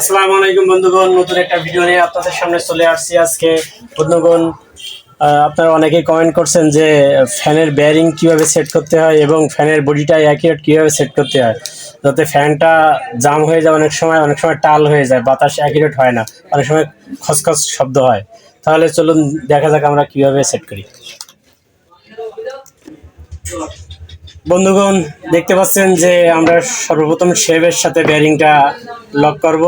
আসসালামু আলাইকুম বন্ধুগণ, নতুন একটা ভিডিও নিয়ে আপনাদের সামনে চলে আসছি আজকে। বন্ধুগণ আপনারা অনেকেই কমেন্ট করছেন যে ফ্যানের বেয়ারিং কীভাবে সেট করতে হয় এবং ফ্যানের বডিটা অ্যাকিউরেট কীভাবে সেট করতে হয়। যাতে ফ্যানটা জাম হয়ে যায়, অনেক সময় অনেক সময় টাল হয়ে যায়, বাতাস অ্যাকিউরেট হয় না, অনেক সময় খসখস শব্দ হয়। তাহলে চলুন, দেখা যাক আমরা কীভাবে সেট করি। বন্ধুগণ, দেখতে পাচ্ছেন যে আমরা সর্বপ্রথম শেভের সাথে বেয়ারিংটা লক করব।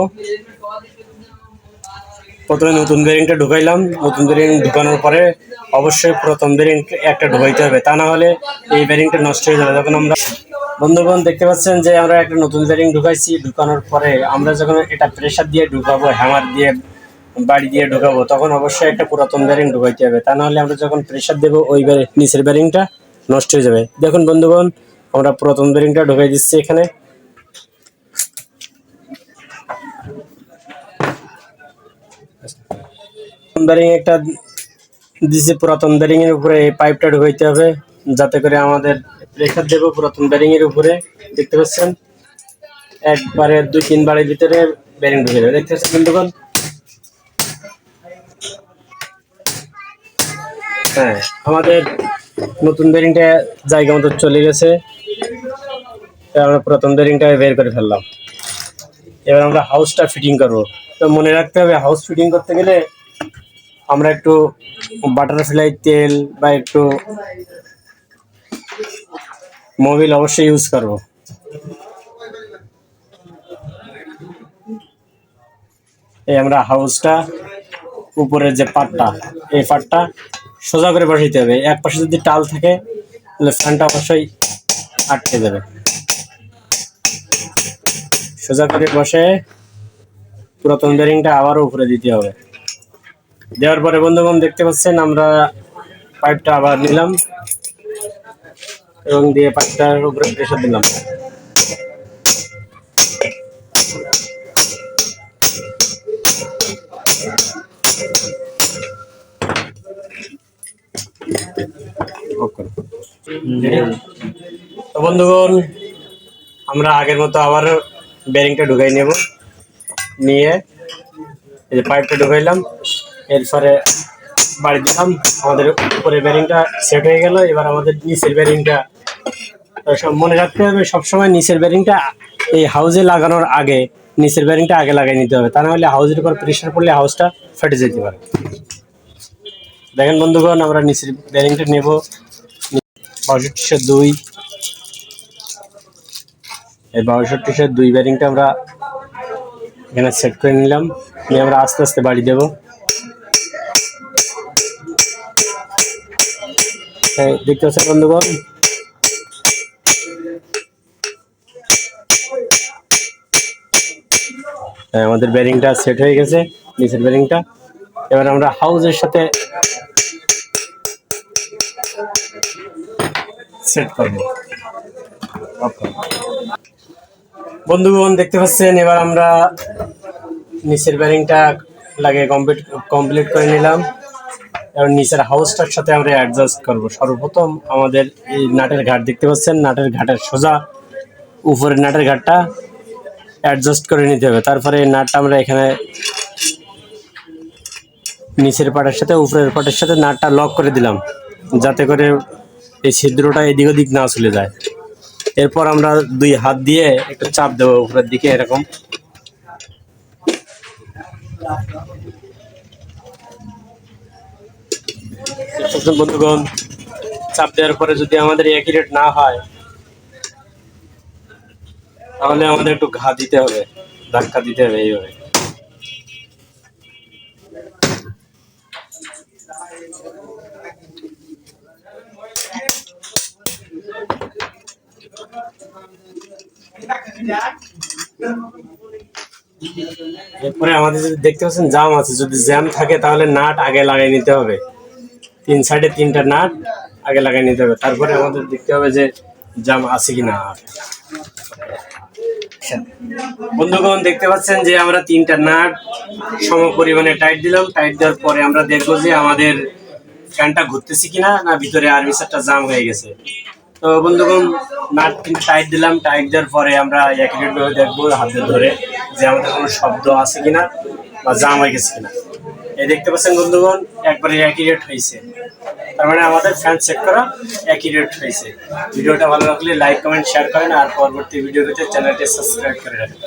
প্রথমে নতুন বেয়ারিংটা ঢুকাইলাম। নতুন বেয়ারিং ঢুকানোর পরে অবশ্যই প্রথম বেয়ারিং একটা ঢুকাইতে হবে। তা না হলে এই বেয়ারিংটা নষ্ট হয়ে যাবে। যখন আমরা বন্ধুগণ, দেখতে পাচ্ছেন যে আমরা একটা নতুন বেয়ারিং ঢুকাইছি। ঢুকানোর পরে আমরা যখন এটা প্রেসার দিয়ে ঢুকাবো হ্যামার দিয়ে, বাড়ি দিয়ে ঢুকাবো, তখন অবশ্যই একটা পুরাতন বেয়ারিং ঢুকাইতে হবে। তা না হলে আমরা যখন প্রেসার দেবো, ওই নিচের বেয়ারিংটা নষ্ট হয়ে যাবে। দেখুন বন্ধুগণ, আমরা পুরাতন বেরিংটা ঢুকাই দিচ্ছি এখানে। বেয়ারিং একটা দিছি পুরাতন বেয়ারিং এর উপরে এই পাইপটা ঢুকাইতে হবে, যাতে করে আমাদের প্রেসার দেবো পুরাতন বেয়ারিং এর উপরে। দেখতে পাচ্ছেন? একবারে দুই, তিন বারের ভিতরে বেরিং ঢুকে যাবে। দেখতে পাচ্ছেন বন্ধুগণ? হ্যাঁ আমাদের নতুন বেরিংটা জায়গা মতো চলে গেছে। আমরা প্রথম বেরিংটা বের করে ফেললাম। এবার আমরা হাউসটা ফিটিং করব। তো মনে রাখতে হবে হাউস ফিটিং করতে গেলে আমরা একটু বাটারফ্লাই তেল বা একটু মোবিল অবশ্যই ইউজ করব। এই আমরা হাউসটা উপরের যে পাটটা এই পাটটা সোজা করে বসাইতে হবে। এক পাশে যদি টাল থাকে, তাহলে ফ্যানটা অবশ্যই আটকে যাবে। সোজা করে বসে পুরাতন বেরিংটা আবারও উপরে দিতে হবে। দেওয়ার পরে বন্ধুগণ দেখতে পাচ্ছেন, আমরা পাইপটা আবার নিলাম এবং দিয়ে পাইপটার উপরে প্রেশার দিলাম। তো বন্ধুগণ, আমরা আগের মতো আবার বেরিংটা ঢুকাই নেব। নিয়ে এই যে পাইপটা ঢুকাইলাম। এরপরে বাড়ি দিলাম। আমাদের উপরে বেরিংটা সেট হয়ে গেল। এবার আমাদের নিচের বেরিংটা সব মনে রাখতে হবে, সবসময় নিচের বেরিংটা এই হাউজে লাগানোর আগে নিচের বেরিংটা আগে লাগাই নিতে হবে। তা না হলে হাউজের উপর প্রেশার পড়লে হাউসটা ফেটে যেতে পারে। দেখেন বন্ধুগণ, আমরা নিচের বেরিংটা নেব। বাষট্টিশো দুই। এই বাষট্টিশো দুই ব্যারিংটা আমরা এখানে সেট করে নিলাম। নিয়ে আমরা আস্তে আস্তে বাড়ি দেবো। দেখতে পাচ্ছেন বন্ধুগণ? আমাদের ব্যারিংটা সেট হয়ে গেছে, নিচের ব্যারিংটা এবার আমরা হাউজের সাথে সেট করব। করব। বন্ধুগণ, দেখতে পাচ্ছেন, এবার আমরা নিচের ব্যারিংটা লাগে কমপ্লিট কমপ্লিট করে নিলাম। এবার নিচের হাউসটার সাথে আমরা অ্যাডজাস্ট করব। সর্বপ্রথম আমাদের এই নাটের ঘাট দেখতে পাচ্ছেন, নাটের ঘাটের সোজা উপরের নাটের ঘাটটা অ্যাডজাস্ট করে নিতে হবে। তারপরে এই নাটটা আমরা এখানে নিচের পাটের সাথে, উপরের পাটের সাথে নাটটা লক করে দিলাম। যাতে করে এই ছিদ্রটা এদিক ওদিক না চলে যায়। এরপর আমরা দুই হাত দিয়ে একটু চাপ দেবো উপরের দিকে এরকম। বন্ধুগণ, চাপ দেওয়ার পরে যদি আমাদের অ্যাকিউরেট না হয়, তাহলে আমাদের একটু ঘা দিতে হবে, ধাক্কা দিতে হবে এইভাবে। এরপরে আমাদের যদি দেখতে পাচ্ছেন জাম আছে, যদি জ্যাম থাকে তাহলে নাট আগে লাগাই নিতে হবে। তিন সাইডে তিনটা নাট আগে লাগাই নিতে হবে। তারপরে আমাদের দেখতে হবে যে জাম আছে কি না বন্ধুগণ, দেখতে পাচ্ছেন যে আমরা তিনটা নাট সম পরিমাণে টাইট দিলাম। টাইট দেওয়ার পরে আমরা দেখব যে আমাদের ফ্যানটা ঘুরতেছি কিনা না ভিতরে আর্মিসারটা জাম হয়ে গেছে। তো বন্ধুগণ নাট টাইট দিলাম টাইট দেওয়ার পরে আমরা ভাবে দেখব হাতে ধরে যে আমাদের কোনো শব্দ আছে কিনা বা জাম হয়ে গেছে কিনা। এই দেখতে পাচ্ছেন বন্ধুগণ, একবারে অ্যাকিউরেট হয়েছে। তার মানে আমাদের ফ্যান চেক করা অ্যাকিউরেট হয়েছে। ভিডিওটা ভালো লাগলে লাইক কমেন্ট শেয়ার করেন আর পরবর্তী ভিডিও পেতে চ্যানেলটি সাবস্ক্রাইব করে রাখবেন।